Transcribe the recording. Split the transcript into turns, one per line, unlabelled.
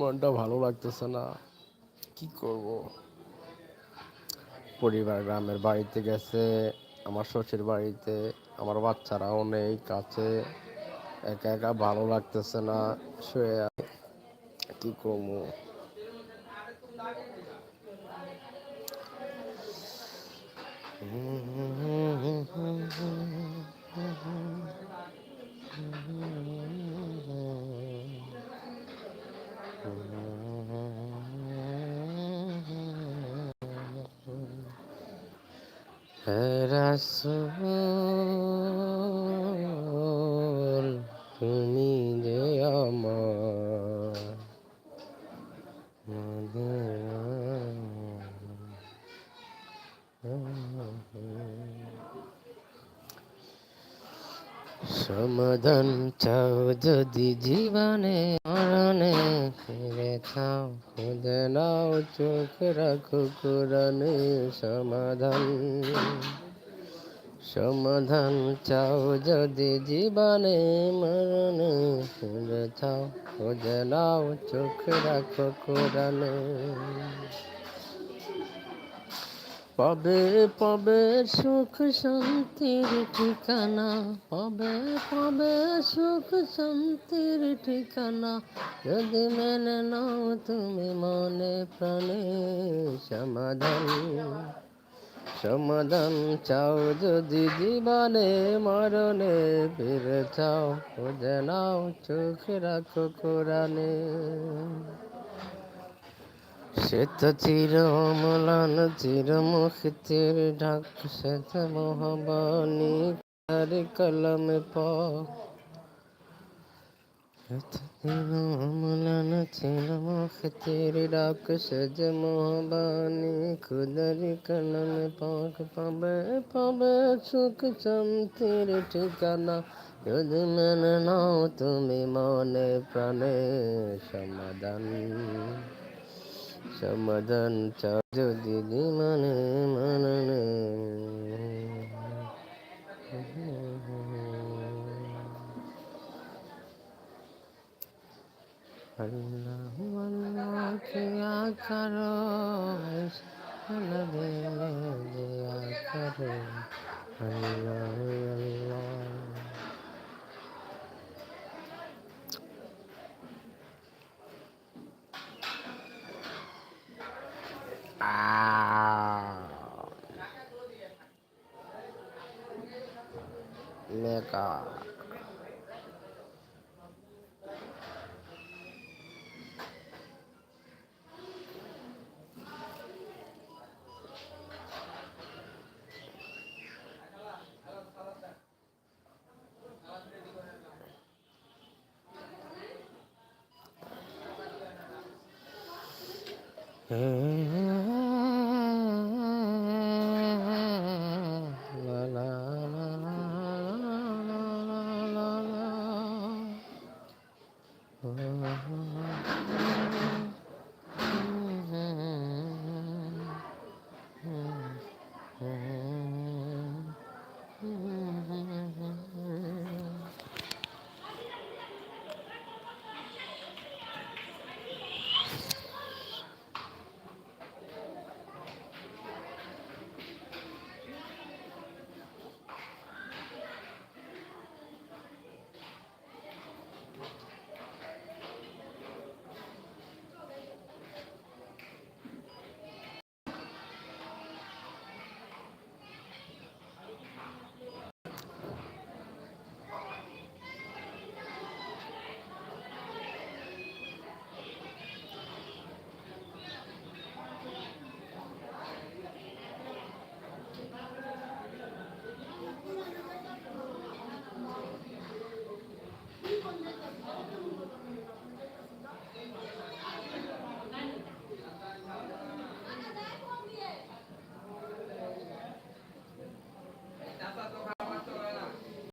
মনটা ভালো লাগতেছে না কি করব পরিবার গ্রামের বাড়িতে গেছে, আমার শ্বশুর বাড়িতে, আমার বাচ্চারাও নেই কাছে, একা একা ভালো লাগতেছে না, শুয়ে। কি করব রাসূল তুমি যে আমার সমাধান চাও যদি জীবনে মরণে, ফিরে চাও, খুঁজে নাও, চোখ রাখো কোরআনে সমাধান। সমাধান চাও যদি জীবনে মরণে, ফিরে চাও, খুঁজে নাও, চোখ রাখো কোরআনে। পাবে পাবে সুখ শান্তির ঠিকানা, পাবে পাবে সুখ শান্তির ঠিকানা। যদি মেনে নাও তুমি মনে প্রাণে সমাধান সমাধান চাও যদি জীবনে মরণে ফিরে চাও, খুঁজে নাও চোখ রাখো কোরআনে। সে তো চির অমলান চির মুখিতের ঢাক সে তো মহাবাণী তার কলমে চির অমলান চির মুখিতের ডাক সে যে মহাবাণী খুদার কলমে পাক পাবে পাবে সুখ শান্তির ঠিকানা, যদি মেনে নাও তুমি মনে প্রাণে সমাধান। সমাধান চাও যদি মানে মাননে। আল্লাহ আল্লাহ কিয়া করো লবে দিয়া করো আল্লাহ আল্লাহ। মেকা Mm-hmm.